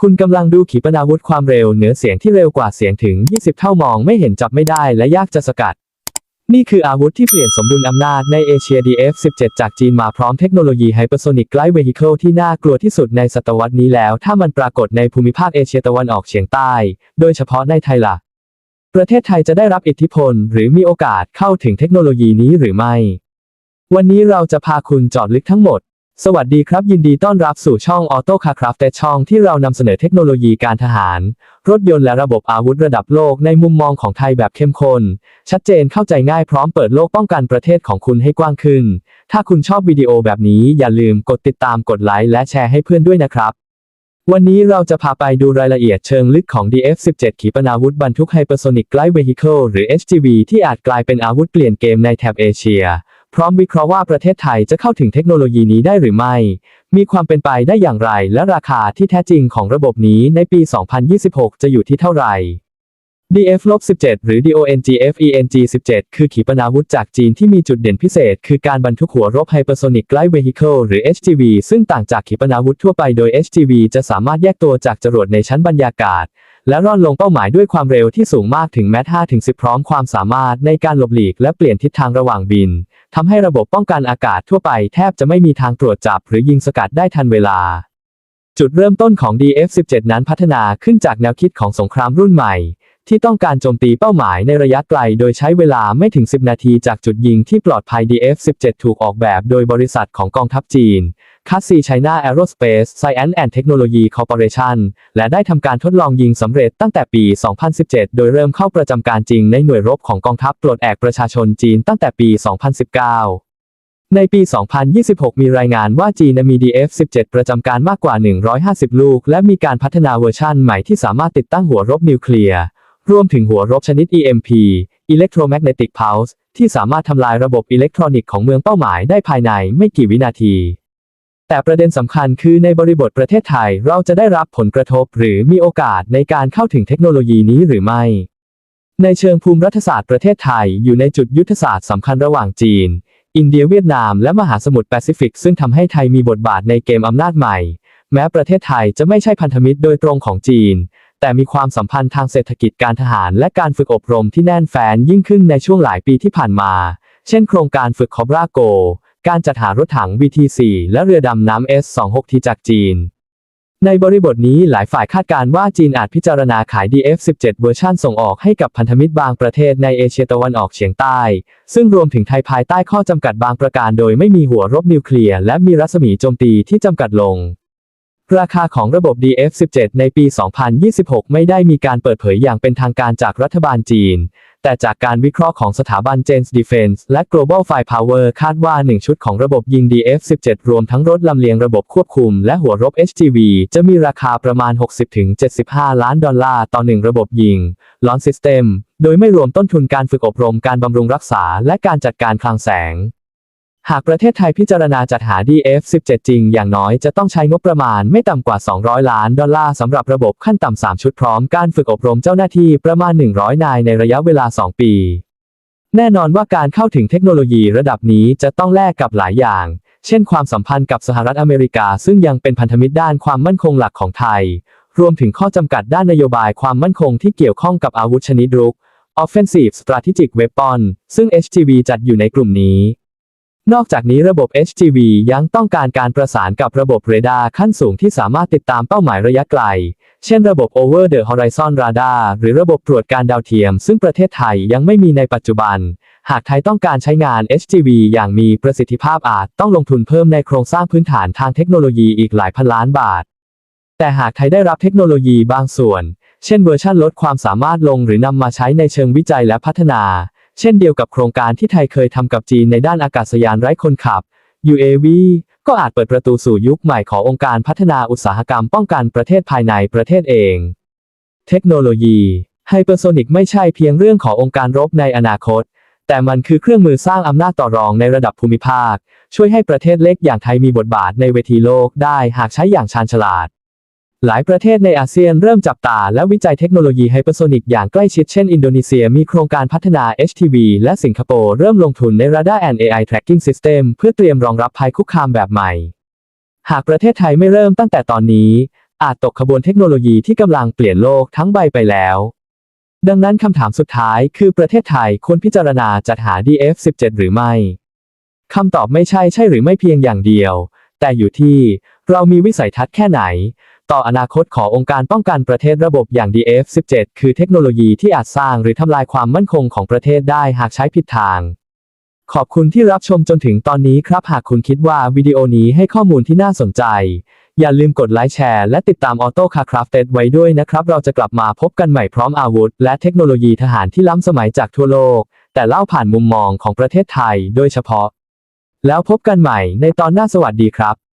คุณกำลังดูขีปนาวุธความเร็วเหนือเสียงที่เร็วกว่าเสียงถึง 20 เท่ามองไม่เห็นจับไม่ได้และยากจะสกัด นี่คืออาวุธที่เปลี่ยนสมดุลอำนาจในเอเชีย DF-17 จากจีนมาพร้อมเทคโนโลยี Hypersonic Glide Vehicle ที่น่ากลัวที่สุดในศตวรรษนี้แล้ว ถ้ามันปรากฏในภูมิภาคเอเชียตะวันออกเฉียงใต้ โดยเฉพาะในไทยล่ะ ประเทศไทยจะได้รับอิทธิพล หรือมีโอกาสเข้าถึงเทคโนโลยีนี้หรือไม่ วันนี้เราจะพาคุณจอดลึกทั้งหมด สวัสดีครับ ยินดีต้อนรับสู่ช่อง Auto Car Craft แต่ช่องที่เรานำเสนอเทคโนโลยีการทหาร รถยนต์และระบบอาวุธระดับโลกในมุมมองของไทยแบบเข้มข้น ชัดเจนเข้าใจง่ายพร้อมเปิดโลกป้องกันประเทศของคุณให้กว้างขึ้น ถ้าคุณชอบวิดีโอแบบนี้อย่าลืมกดติดตามกดไลค์และแชร์ให้เพื่อนด้วยนะครับวันนี้เราจะพาไปดูรายละเอียดเชิงลึกของ DF-17 ขีปนาวุธบรรทุก Hypersonic Glide Vehicle หรือ HGV ที่อาจกลายเป็นอาวุธเปลี่ยนเกมในแถบเอเชีย ร้อมวิเคราะห์ว่าประเทศไทยจะเข้าถึงเทคโนโลยีนี้ได้หรือไม่ มีความเป็นไปได้อย่างไร และราคาที่แท้จริงของระบบนี้ในปี 2026 จะอยู่ที่เท่าไหร่ DF-17 หรือ DONGFENG-17 คือขีปนาวุธจากจีนที่มีจุดเด่นพิเศษ คือการบรรทุกหัวรบ Hypersonic Glide Vehicle หรือ HGV ซึ่งต่างจากขีปนาวุธทั่วไปโดย HGV จะสามารถแยกตัวจากจรวดในชั้นบรรยากาศและร่อนลงเป้าหมายด้วยความเร็วที่สูงมากถึงแมท5-10 พร้อมความสามารถในการหลบหลีกและเปลี่ยนทิศทางระหว่างบินทำให้ระบบป้องกันอากาศทั่วไปแทบจะไม่มีทางตรวจจับหรือยิงสกัดได้ทันเวลา จุดเริ่มต้นของ DF-17 นั้นพัฒนาขึ้นจากแนวคิดของสงครามรุ่นใหม่ ที่ต้องการโจมตีเป้าหมายในระยะไกลโดยใช้เวลาไม่ถึง 10 นาทีจากจุดยิงที่ปลอดภัย DF-17 ถูกออกแบบโดยบริษัทของกองทัพจีน c a s ซี China Aerospace Science and Technology Corporation และได้ทำการทดลองยิงสำเร็จตั้งแต่ปี 2017 โดยเริ่มเข้าประจำการจริงในหน่วยรบของกองทัพปลดแอกประชาชนจีนตั้งแต่ปี 2019ในปี 2026 มีรายงานว่าจีนมี DF-17 ประจำการมากกว่า 150 ลูก และมีการพัฒนาเวอร์ชั่นใหม่ที่สามารถติดตั้งหัวรบนิวเคลียร์ รวมถึงหัวรบชนิด EMP Electromagnetic Pulse ที่สามารถทำลายระบบอิเล็กทรอนิกส์ของเมืองเป้าหมายได้ภายในไม่กี่วินาที แต่ประเด็นสำคัญคือในบริบทประเทศไทยเราจะได้รับผลกระทบหรือมีโอกาสในการเข้าถึงเทคโนโลยีนี้หรือไม่ ในเชิงภูมิรัฐศาสตร์ประเทศไทยอยู่ในจุดยุทธศาสตร์สำคัญระหว่างจีน อินเดียเวียดนามและมหาสมุทรแปซิฟิก ซึ่งทำให้ไทยมีบทบาทในเกมอำนาจใหม่ แม้ประเทศไทยจะไม่ใช่พันธมิตรโดยตรงของจีน แต่มีความสัมพันธ์ทางเศรษฐกิจการทหารและการฝึกอบรมที่แน่นแฟ้นยิ่งขึ้นในช่วงหลายปีที่ผ่านมา เช่นโครงการฝึกคอบราโก การจัดหารถถัง VT4 และเรือดำน้ำ S26T จากจีน ในบริบทนี้หลายฝ่ายคาดการณ์ว่าจีนอาจพิจารณาขาย DF-17 เวอร์ชันส่งออกให้กับพันธมิตรบางประเทศในเอเชียตะวันออกเฉียงใต้ ซึ่งรวมถึงไทยภายใต้ข้อจำกัดบางประการโดยไม่มีหัวรบนิวเคลียร์และมีรัศมีโจมตีที่จำกัดลง ราคาของระบบ DF-17 ในปี 2026 ไม่ได้มีการเปิดเผยอย่างเป็นทางการจากรัฐบาลจีน แต่จากการวิเคราะห์ของสถาบัน Janes Defense และ Global Firepower คาดว่า 1 ชุดของระบบยิง DF-17 รวมทั้งรถลำเลียงระบบควบคุมและหัวรบ HGV จะมีราคาประมาณ 60-75 ล้านดอลลาร์ต่อ 1 ระบบยิง Launch System โดยไม่รวมต้นทุนการฝึกอบรมการบำรุงรักษาและการจัดการคลังแสง หากประเทศไทยพิจารณาจัดหา DF-17 จริง อย่างน้อยจะต้องใช้งบประมาณไม่ต่ำกว่า 200 ล้านดอลลาร์สำหรับระบบขั้นต่ำ 3 ชุดพร้อมการฝึกอบรมเจ้าหน้าที่ประมาณ 100 นายในระยะเวลา 2 ปี แน่นอนว่าการเข้าถึงเทคโนโลยีระดับนี้จะต้องแลกกับหลายอย่าง เช่นความสัมพันธ์กับสหรัฐอเมริกา ซึ่งยังเป็นพันธมิตรด้านความมั่นคงหลักของไทย รวมถึงข้อจำกัดด้านนโยบายความมั่นคงที่เกี่ยวข้องกับอาวุธชนิดรุก Offensive Strategic Weapon ซึ่ง HGV จัดอยู่ในกลุ่มนี้ นอกจากนี้ระบบ HGV ยังต้องการการประสานกับระบบเรดาร์ขั้นสูงที่สามารถติดตามเป้าหมายระยะไกล เช่นระบบ Over the Horizon Radar หรือระบบตรวจการดาวเทียม ซึ่งประเทศไทยยังไม่มีในปัจจุบัน หากไทยต้องการใช้งาน HGV อย่างมีประสิทธิภาพอาจต้องลงทุนเพิ่มในโครงสร้างพื้นฐานทางเทคโนโลยีอีกหลายพันล้านบาท แต่หากไทยได้รับเทคโนโลยีบางส่วน เช่นเวอร์ชันลดความสามารถลงหรือนำมาใช้ในเชิงวิจัยและพัฒนา เช่นเดียวกับโครงการที่ไทยเคยทำกับจีนในด้านอากาศยานไร้คนขับ UAV ก็อาจเปิดประตูสู่ยุคใหม่ขององค์การพัฒนาอุตสาหกรรมป้องกันประเทศภายในประเทศเอง เทคโนโลยีไฮเปอร์โซนิกไม่ใช่เพียงเรื่องขององค์การรบในอนาคต แต่มันคือเครื่องมือสร้างอำนาจต่อรองในระดับภูมิภาค ช่วยให้ประเทศเล็กอย่างไทยมีบทบาทในเวทีโลกได้หากใช้อย่างชาญฉลาด หลายประเทศในอาเซียนเริ่มจับตาและวิจัยเทคโนโลยีไฮเปอร์โซนิกอย่างใกล้ชิดเช่นอินโดนีเซียมีโครงการพัฒนา HTV และสิงคโปร์เริ่มลงทุนใน Radar and AI Tracking System เพื่อเตรียมรองรับภัยคุกคามแบบใหม่ หากประเทศไทยไม่เริ่มตั้งแต่ตอนนี้ อาจตกขบวนเทคโนโลยีที่กำลังเปลี่ยนโลกทั้งใบไปแล้ว ดังนั้นคำถามสุดท้ายคือประเทศไทยควรพิจารณาจัดหา DF17 หรือไม่คำตอบไม่ใช่ใช่หรือไม่เพียงอย่างเดียว แต่อยู่ที่เรามีวิสัยทัศน์แค่ไหน ต่ออนาคตขององค์การป้องกันประเทศระบบอย่าง DF17 คือเทคโนโลยีที่อาจสร้างหรือทำลายความมั่นคงของประเทศได้หากใช้ผิดทาง ขอบคุณที่รับชมจนถึงตอนนี้ครับ หากคุณคิดว่าวิดีโอนี้ให้ข้อมูลที่น่าสนใจ อย่าลืมกดไลค์แชร์และติดตาม Auto Car Crafted ไว้ด้วยนะครับ เราจะกลับมาพบกันใหม่พร้อมอาวุธ และเทคโนโลยีทหารที่ล้ำสมัยจากทั่วโลก แต่เล่าผ่านมุมมองของประเทศไทย โดยเฉพาะ แล้วพบกันใหม่ในตอนหน้าสวัสดีครับ